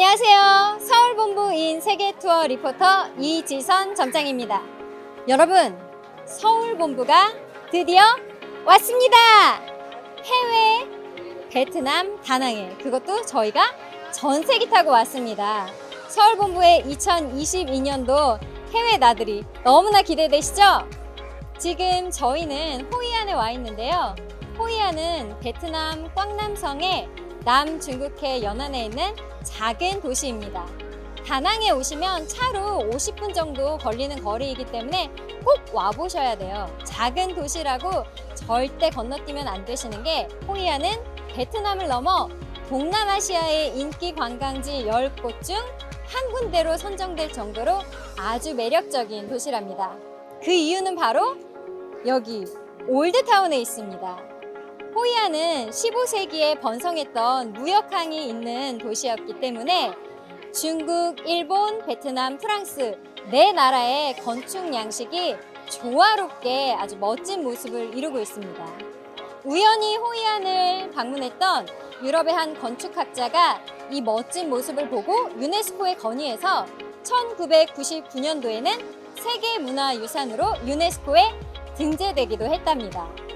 안녕하세요. 서울본부인 세계투어 리포터 이지선 점장입니다. 여러분, 서울본부가 드디어 왔습니다. 해외 베트남 다낭에 그것도 저희가 전세기 타고 왔습니다. 서울본부의 2022년도 해외 나들이 너무나 기대되시죠? 지금 저희는 호이안에 와 있는데요. 호이안은 베트남 꽝남성의 남중국해 연안에 있는 작은 도시입니다. 다낭에 오시면 차로 50분 정도 걸리는 거리이기 때문에 꼭 와보셔야 돼요. 작은 도시라고 절대 건너뛰면 안 되시는 게 호이안은 베트남을 넘어 동남아시아의 인기 관광지 10곳 중 한 군데로 선정될 정도로 아주 매력적인 도시랍니다. 그 이유는 바로 여기 올드타운에 있습니다. 호이안은 15세기에 번성했던 무역항이 있는 도시였기 때문에 중국, 일본, 베트남, 프랑스 네 나라의 건축 양식이 조화롭게 아주 멋진 모습을 이루고 있습니다. 우연히 호이안을 방문했던 유럽의 한 건축학자가 이 멋진 모습을 보고 유네스코에 건의해서 1999년도에는 세계문화유산으로 유네스코에 등재되기도 했답니다.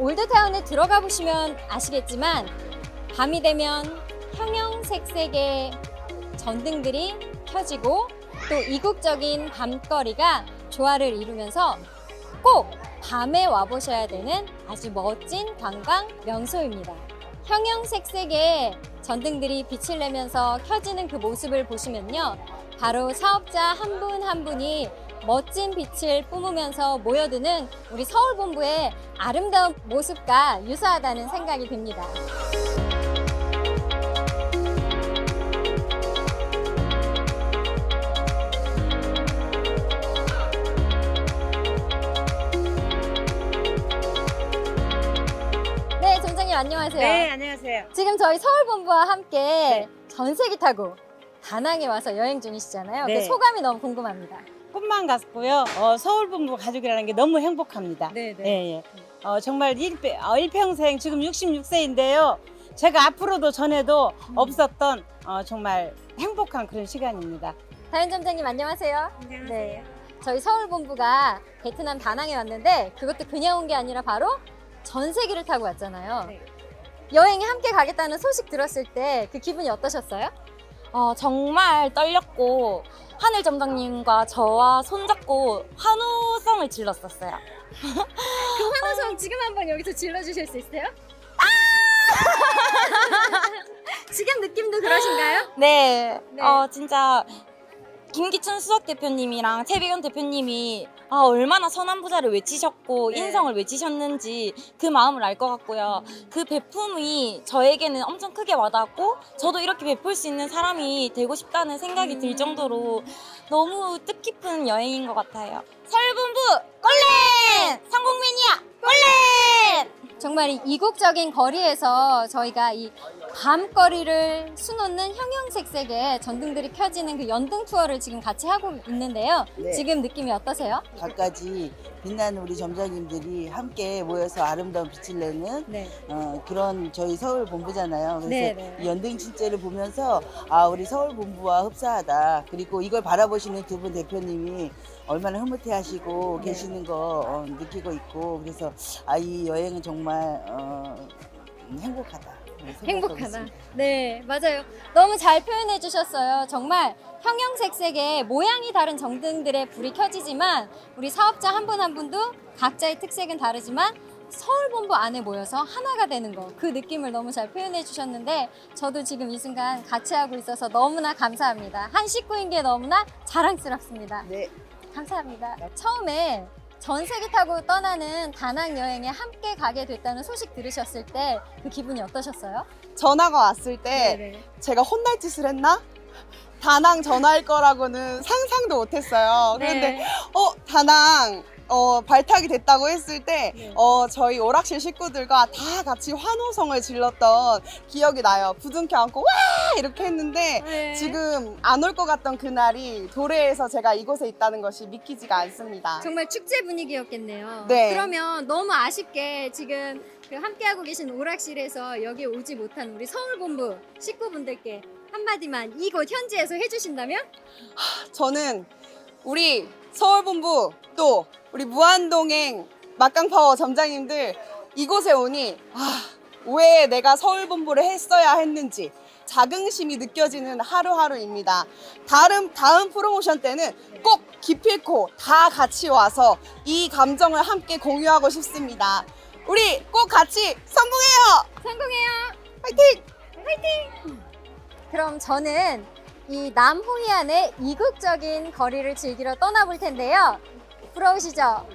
올드타운에 들어가 보시면 아시겠지만 밤이 되면 형형색색의 전등들이 켜지고 또 이국적인 밤거리가 조화를 이루면서 꼭 밤에 와보셔야 되는 아주 멋진 관광 명소입니다. 형형색색의 전등들이 빛을 내면서 켜지는 그 모습을 보시면요. 바로 사업자 한 분한 분이 멋진 빛을 뿜으면서 모여드는 우리 서울본부의 아름다운 모습과 유사하다는 생각이 듭니다. 네, 점장님 안녕하세요. 네, 안녕하세요. 지금 저희 서울본부와 함께 전세기 타고 다낭에 와서 여행 중이시잖아요. 네. 그 소감이 너무 궁금합니다. 꿈만 갔고요. 어, 서울본부 가족이라는 게 너무 행복합니다. 네, 예, 예. 어, 정말 일pe, 어, 일평생 지금 66세인데요. 제가 앞으로도 전에도 음. 없었던 어, 정말 행복한 그런 시간입니다. 다현 점장님 안녕하세요. 안녕하세요. 네. 저희 서울본부가 베트남 다낭에 왔는데 그것도 그냥 온 게 아니라 바로 전세기를 타고 왔잖아요. 네. 여행에 함께 가겠다는 소식 들었을 때 그 기분이 어떠셨어요? 어, 정말 떨렸고 하늘 점장님과 저와 손잡고 환호성을 질렀었어요. 그 환호성 지금 한번 여기서 질러주실 수 있어요? 아! 지금 느낌도 그러신가요? 네, 네. 어, 진짜 김기춘 수석 대표님이랑 최비현 대표님이 아, 얼마나 선한 부자를 외치셨고 네. 인성을 외치셨는지 그 마음을 알 것 같고요. 그 베품이 저에게는 엄청 크게 와닿았고 저도 이렇게 베풀 수 있는 사람이 되고 싶다는 생각이 음. 들 정도로 너무 뜻깊은 여행인 것 같아요. 서울본부 꼴렌! 성공맨이야 꼴렌! 정말 이 이국적인 거리에서 저희가 이 밤거리를 수놓는 형형색색의 전등들이 켜지는 그 연등 투어를 지금 같이 하고 있는데요. 네. 지금 느낌이 어떠세요? 갖가지 빛나는 우리 점장님들이 함께 모여서 아름다운 빛을 내는 네. 어, 그런 저희 서울 본부잖아요. 그래서 네, 네. 이 연등 축제를 보면서 아 우리 서울 본부와 흡사하다. 그리고 이걸 바라보시는 두 분 대표님이 얼마나 흐뭇해 하시고 네. 계시는 거 어, 느끼고 있고 그래서 아 이 여행은 정말 어, 행복하다. 네, 생각하고 행복하다. 있습니다. 네, 맞아요. 너무 잘 표현해 주셨어요. 정말 형형색색의 모양이 다른 정등들의 불이 켜지지만 우리 사업자 한 분 한 분도 각자의 특색은 다르지만 서울본부 안에 모여서 하나가 되는 거 그 느낌을 너무 잘 표현해 주셨는데 저도 지금 이 순간 같이 하고 있어서 너무나 감사합니다. 한 식구인 게 너무나 자랑스럽습니다. 네. 감사합니다. 처음에 전세기 타고 떠나는 다낭 여행에 함께 가게 됐다는 소식 들으셨을 때 그 기분이 어떠셨어요? 전화가 왔을 때 네네. 제가 혼날 짓을 했나? 다낭 전화할 거라고는 상상도 못했어요. 그런데 네. 어 다낭 어, 발탁이 됐다고 했을 때 네. 어, 저희 오락실 식구들과 다 같이 환호성을 질렀던 기억이 나요. 부둥켜 안고 와 이렇게 했는데 네. 지금 안 올 것 같던 그날이 도래에서 제가 이곳에 있다는 것이 믿기지가 않습니다. 정말 축제 분위기였겠네요. 네. 그러면 너무 아쉽게 지금 그 함께하고 계신 오락실에서 여기 오지 못한 우리 서울본부 식구분들께 한마디만 이곳 현지에서 해주신다면? 저는 우리 서울본부 또 우리 무한동행 막강파워 점장님들 이곳에 오니 아, 왜 내가 서울본부를 했어야 했는지 자긍심이 느껴지는 하루하루입니다. 다음 다음 프로모션 때는 꼭 기필코 다 같이 와서 이 감정을 함께 공유하고 싶습니다. 우리 꼭 같이 성공해요. 성공해요. 화이팅! 그럼 저는 이 남호이안의 이국적인 거리를 즐기러 떠나볼 텐데요. 부러우시죠?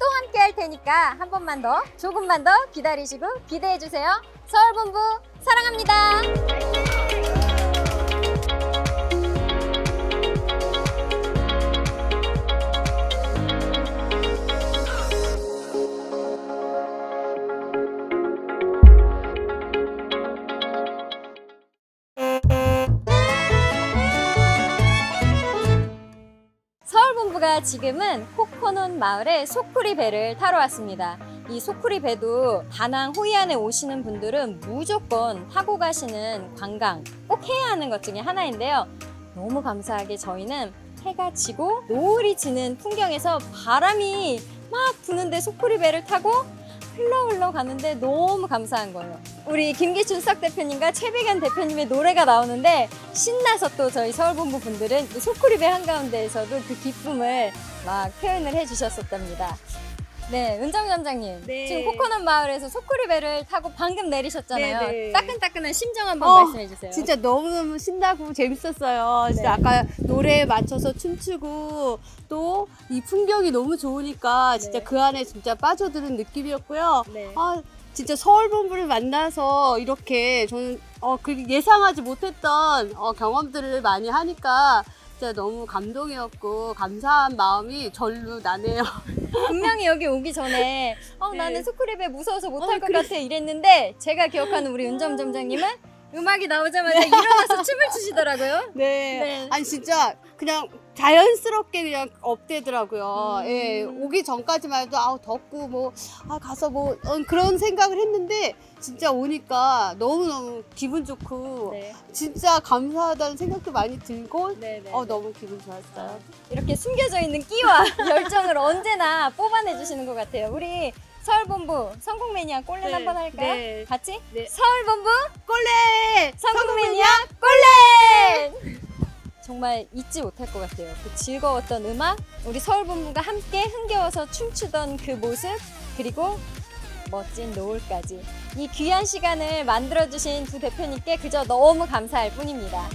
또 함께 할 테니까 한 번만 더, 조금만 더 기다리시고 기대해 주세요. 서울본부 사랑합니다. 지금은 코코넛 마을의 소쿠리 배를 타러 왔습니다. 이 소쿠리 배도 다낭 호이안에 오시는 분들은 무조건 타고 가시는 관광 꼭 해야 하는 것 중에 하나인데요. 너무 감사하게 저희는 해가 지고 노을이 지는 풍경에서 바람이 막 부는데 소쿠리 배를 타고 흘러 흘러 가는데 너무 감사한 거예요. 우리 김기춘 석 대표님과 최백연 대표님의 노래가 나오는데 신나서 또 저희 서울본부 분들은 이 소쿠리배 한가운데에서도 그 기쁨을 막 표현을 해주셨었답니다. 네, 은정 점장님. 네. 지금 코코넛 마을에서 소쿠리배를 타고 방금 내리셨잖아요. 네, 네. 따끈따끈한 심정 한번 어, 말씀해 주세요. 진짜 너무너무 신나고 재밌었어요. 진짜 네. 아까 노래에 맞춰서 춤추고 또 이 풍경이 너무 좋으니까 진짜 네. 그 안에 진짜 빠져드는 느낌이었고요. 네. 아, 진짜 서울본부를 만나서 이렇게 저는 어, 그 예상하지 못했던 어, 경험들을 많이 하니까 진짜 너무 감동이었고 감사한 마음이 절로 나네요. 분명히 여기 오기 전에 어, 네. 나는 소쿠리배 무서워서 못할 어, 것. 같아 이랬는데 제가 기억하는 우리 은정 점장님은 음악이 나오자마자 일어나서 춤을 추시더라고요. 네. 네. 아니 진짜 그냥 자연스럽게 그냥 업되더라고요. 음. 예. 오기 전까지만 해도 아우 덥고 뭐 아 가서 뭐 어, 그런 생각을 했는데 진짜 오니까 너무너무 기분 좋고 네. 진짜 감사하다는 생각도 많이 들고 네, 네. 어 너무 기분 좋았어요. 이렇게 숨겨져 있는 끼와 열정을 언제나 뽑아내 주시는 것 같아요. 우리 서울본부 성공 매니아 꼴렛 네, 한번 할까요? 네. 같이? 네. 서울본부 꼴레! 성공 매니아 꼴렛! 정말 잊지 못할 것 같아요. 그 즐거웠던 음악, 우리 서울 본부가 함께 흥겨워서 춤추던 그 모습, 그리고 멋진 노을까지. 이 귀한 시간을 만들어주신 두 대표님께 그저 너무 감사할 뿐입니다.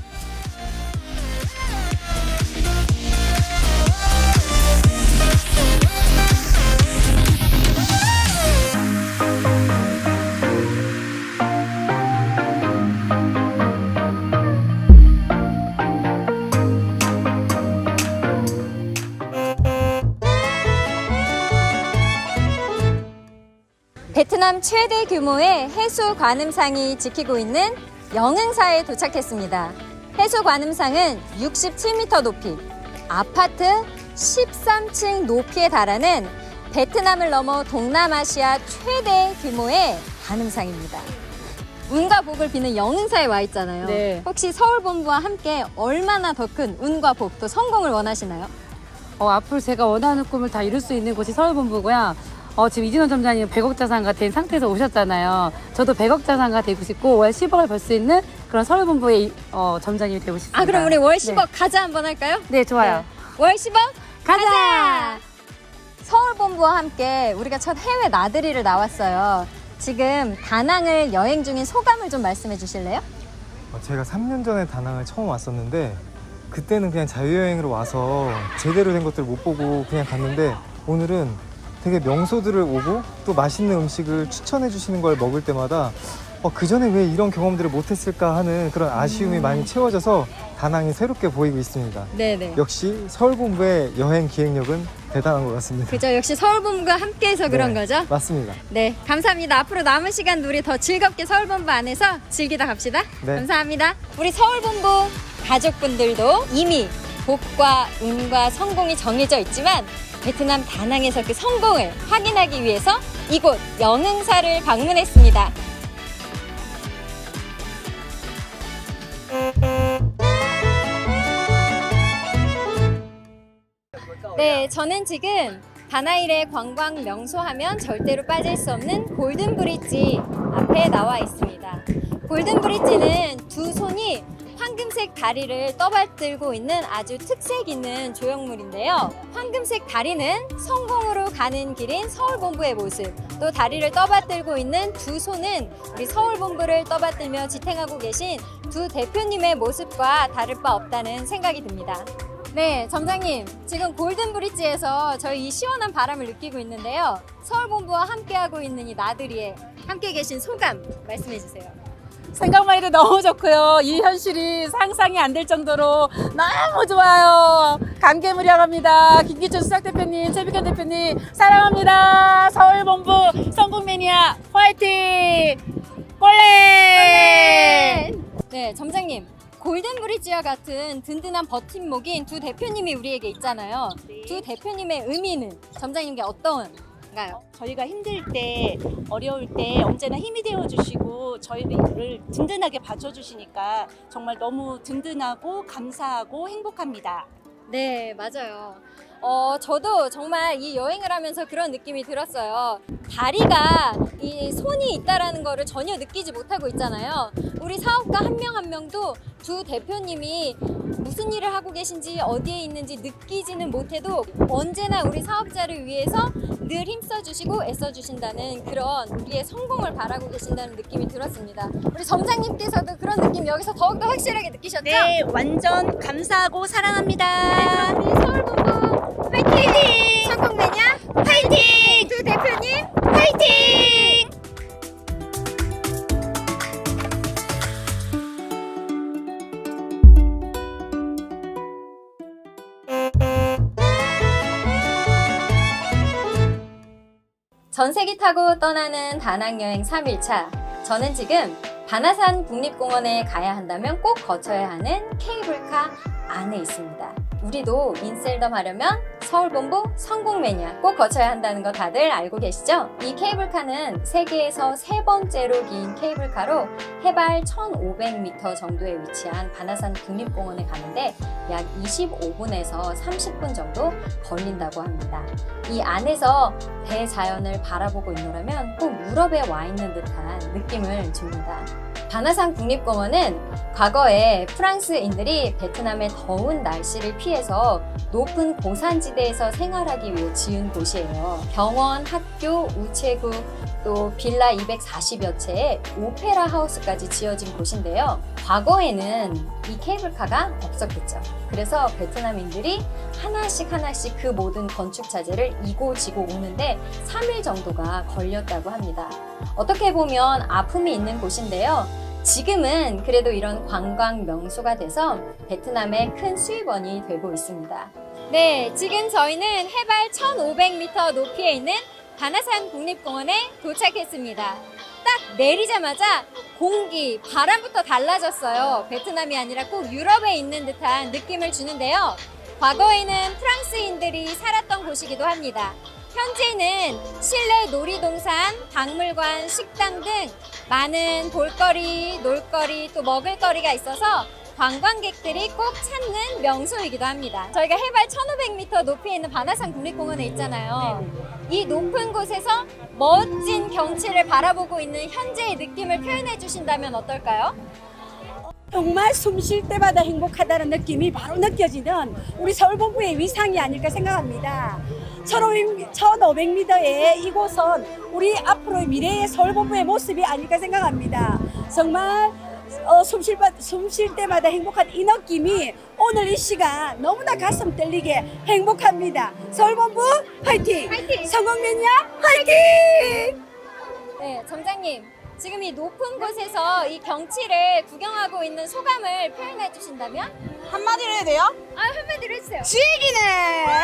베트남 최대 규모의 해수 관음상이 지키고 있는 영흥사에 도착했습니다. 해수 관음상은 67m 높이, 아파트 13층 높이에 달하는 베트남을 넘어 동남아시아 최대 규모의 관음상입니다. 운과 복을 비는 영흥사에 와 있잖아요. 네. 혹시 서울 본부와 함께 얼마나 더 큰 운과 복 또 성공을 원하시나요? 어, 앞으로 제가 원하는 꿈을 다 이룰 수 있는 곳이 서울본부고요. 어, 지금 이진호 점장님 100억 자산가 된 상태에서 오셨잖아요. 저도 100억 자산가 되고 싶고 월 10억을 벌 수 있는 그런 서울본부의 어, 점장님이 되고 싶습니다. 아 그럼 우리 월 10억 가자 한번 할까요? 네, 네 좋아요. 네. 월 10억 가자! 서울본부와 함께 우리가 첫 해외 나들이를 나왔어요. 지금 다낭을 여행 중인 소감을 좀 말씀해 주실래요? 어, 제가 3년 전에 다낭을 처음 왔었는데 그때는 그냥 자유여행으로 와서 제대로 된 것들을 못 보고 그냥 갔는데 오늘은 되게 명소들을 오고 또 맛있는 음식을 추천해 주시는 걸 먹을 때마다 어, 그 전에 왜 이런 경험들을 못했을까 하는 그런 아쉬움이 많이 채워져서 다낭이 새롭게 보이고 있습니다. 네네. 역시 서울본부의 여행 기획력은 대단한 것 같습니다. 그죠. 역시 서울본부가 함께해서 그런 네, 거죠. 맞습니다. 네. 감사합니다. 앞으로 남은 시간 우리 더 즐겁게 서울본부 안에서 즐기다 갑시다. 네. 감사합니다. 우리 서울본부 가족분들도 이미 복과 운과 성공이 정해져 있지만 베트남 다낭에서 그 성공을 확인하기 위해서 이곳 영흥사를 방문했습니다. 네, 저는 지금 다나일의 관광 명소 하면 절대로 빠질 수 없는 골든 브릿지 앞에 나와 있습니다. 골든 브릿지는 두 손이 황금색 다리를 떠받들고 있는 아주 특색 있는 조형물인데요. 황금색 다리는 성공으로 가는 길인 서울본부의 모습, 또 다리를 떠받들고 있는 두 손은 우리 서울본부를 떠받들며 지탱하고 계신 두 대표님의 모습과 다를 바 없다는 생각이 듭니다. 네, 점장님. 지금 골든브릿지에서 저희 이 시원한 바람을 느끼고 있는데요. 서울본부와 함께하고 있는 이 나들이에 함께 계신 소감 말씀해 주세요. 생각만 해도 너무 좋고요. 이 현실이 상상이 안 될 정도로 너무 좋아요. 감개무량합니다. 김기춘 수석 대표님, 최비견 대표님 사랑합니다. 서울 본부 성공 매니아 화이팅! 꼴레! 네, 점장님. 골든브릿지와 같은 든든한 버팀목인 두 대표님이 우리에게 있잖아요. 두 대표님의 의미는 점장님께 어떤 가요? 저희가 힘들 때, 어려울 때 언제나 힘이 되어 주시고 저희를 든든하게 받쳐 주시니까 정말 너무 든든하고 감사하고 행복합니다. 네, 맞아요. 어, 저도 정말 이 여행을 하면서 그런 느낌이 들었어요. 다리가 이 손이 있다라는 거를 전혀 느끼지 못하고 있잖아요. 우리 사업가 한 명 한 명도 두 대표님이 무슨 일을 하고 계신지 어디에 있는지 느끼지는 못해도 언제나 우리 사업자를 위해서 늘 힘써주시고 애써주신다는 그런 우리의 성공을 바라고 계신다는 느낌이 들었습니다. 우리 점장님께서도 그런 느낌 여기서 더욱더 확실하게 느끼셨죠? 네, 완전 감사하고 사랑합니다. 우리 서울본부 파이팅! 성공 매니아 파이팅! 두 대표님 파이팅! 전세기 타고 떠나는 다낭 여행 3일차. 저는 지금 반아산 국립공원에 가야 한다면 꼭 거쳐야 하는 케이블카 안에 있습니다. 우리도 인셀덤 하려면 서울본부 성공 매니아 꼭 거쳐야 한다는 거 다들 알고 계시죠? 이 케이블카는 세계에서 세 번째로 긴 케이블카로 해발 1,500m 정도에 위치한 반아산 국립공원에 가는데 약 25분에서 30분 정도 걸린다고 합니다. 이 안에서 대자연을 바라보고 있노라면 꼭 유럽에 와 있는 듯한 느낌을 줍니다. 바나산 국립공원은 과거에 프랑스인들이 베트남의 더운 날씨를 피해서 높은 고산지 대에서 생활하기 위해 지은 곳이에요. 병원, 학교, 우체국, 또 빌라 240여 채의 오페라 하우스까지 지어진 곳인데요. 과거에는 이 케이블카가 없었겠죠. 그래서 베트남인들이 하나씩 하나씩 그 모든 건축 자재를 이고 지고 오는데 3일 정도가 걸렸다고 합니다. 어떻게 보면 아픔이 있는 곳인데요. 지금은 그래도 이런 관광 명소가 돼서 베트남의 큰 수입원이 되고 있습니다. 네, 지금 저희는 해발 1,500m 높이에 있는 바나산 국립공원에 도착했습니다. 딱 내리자마자 공기, 바람부터 달라졌어요. 베트남이 아니라 꼭 유럽에 있는 듯한 느낌을 주는데요. 과거에는 프랑스인들이 살았던 곳이기도 합니다. 현재는 실내 놀이동산, 박물관, 식당 등 많은 볼거리, 놀거리, 또 먹을거리가 있어서 관광객들이 꼭 찾는 명소이기도 합니다. 저희가 해발 1500m 높이에 있는 바나산 국립공원에 있잖아요. 이 높은 곳에서 멋진 경치를 바라보고 있는 현재의 느낌을 표현해 주신다면 어떨까요? 정말 숨 쉴 때마다 행복하다는 느낌이 바로 느껴지는 우리 서울 본부의 위상이 아닐까 생각합니다. 1500m의 이곳은 우리 앞으로의 미래의 서울 본부의 모습이 아닐까 생각합니다. 정말 어, 숨쉴, 숨쉴 때마다 행복한 이 느낌이 오늘 이 시간 너무나 가슴 떨리게 행복합니다. 서울본부 화이팅! 화이팅! 성공매니아 화이팅! 네, 점장님. 지금 이 높은 곳에서 이 경치를 구경하고 있는 소감을 표현해 주신다면? 한마디로 해도 돼요? 아, 한마디로 해주세요. 지기네!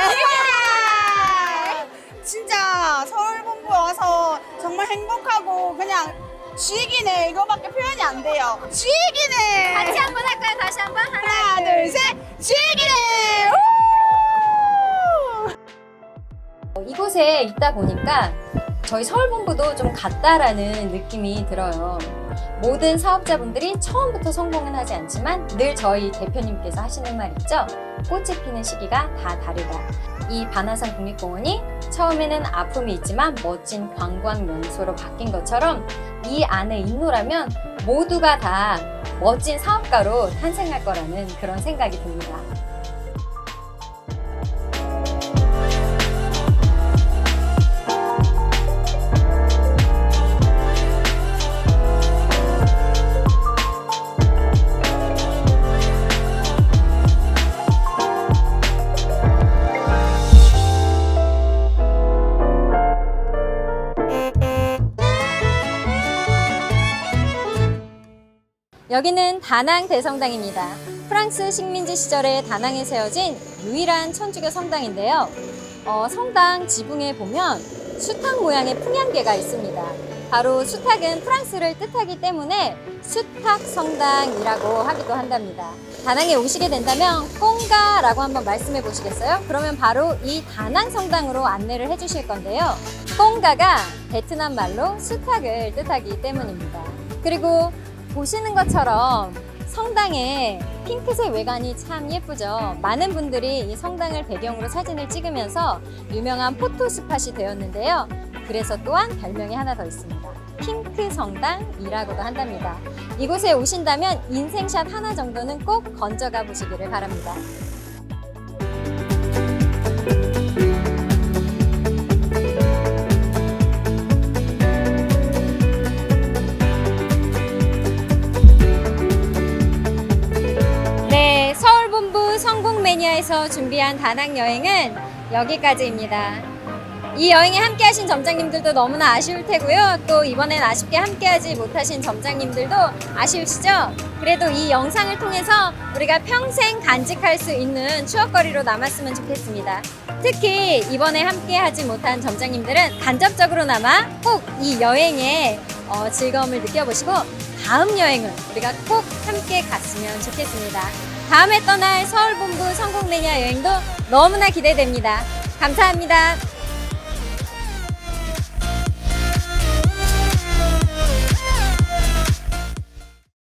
진짜 서울본부 와서 정말 행복하고 그냥 쥐기네 이거밖에 표현이 안 돼요. 쥐기네! 같이 한 번 할까요? 다시 한 번? 하나, 하나 둘 셋! 쥐기네! 우! 어, 이곳에 있다 보니까 저희 서울본부도 좀 같다라는 느낌이 들어요. 모든 사업자분들이 처음부터 성공은 하지 않지만 늘 저희 대표님께서 하시는 말 있죠? 꽃이 피는 시기가 다 다르다. 이 반화산 국립공원이 처음에는 아픔이 있지만 멋진 관광 명소로 바뀐 것처럼 이 안에 있노라면 모두가 다 멋진 사업가로 탄생할 거라는 그런 생각이 듭니다. 여기는 다낭 대성당입니다. 프랑스 식민지 시절에 다낭에 세워진 유일한 천주교 성당인데요. 어, 성당 지붕에 보면 수탉 모양의 풍향계가 있습니다. 바로 수탉은 프랑스를 뜻하기 때문에 수탉 성당이라고 하기도 한답니다. 다낭에 오시게 된다면 꽁가라고 한번 말씀해 보시겠어요? 그러면 바로 이 다낭 성당으로 안내를 해 주실 건데요. 꽁가가 베트남 말로 수탉을 뜻하기 때문입니다. 그리고 보시는 것처럼 성당의 핑크색 외관이 참 예쁘죠. 많은 분들이 이 성당을 배경으로 사진을 찍으면서 유명한 포토 스팟이 되었는데요. 그래서 또한 별명이 하나 더 있습니다. 핑크 성당이라고도 한답니다. 이곳에 오신다면 인생샷 하나 정도는 꼭 건져가 보시기를 바랍니다. 성공 매니아에서 준비한 다낭 여행은 여기까지입니다. 이 여행에 함께 하신 점장님들도 너무나 아쉬울 테고요. 또 이번엔 아쉽게 함께 하지 못하신 점장님들도 아쉬우시죠? 그래도 이 영상을 통해서 우리가 평생 간직할 수 있는 추억거리로 남았으면 좋겠습니다. 특히 이번에 함께 하지 못한 점장님들은 간접적으로나마 꼭 이 여행의 어, 즐거움을 느껴보시고 다음 여행은 우리가 꼭 함께 갔으면 좋겠습니다. 다음에 떠날 서울본부 성공 매니아 여행도 너무나 기대됩니다. 감사합니다.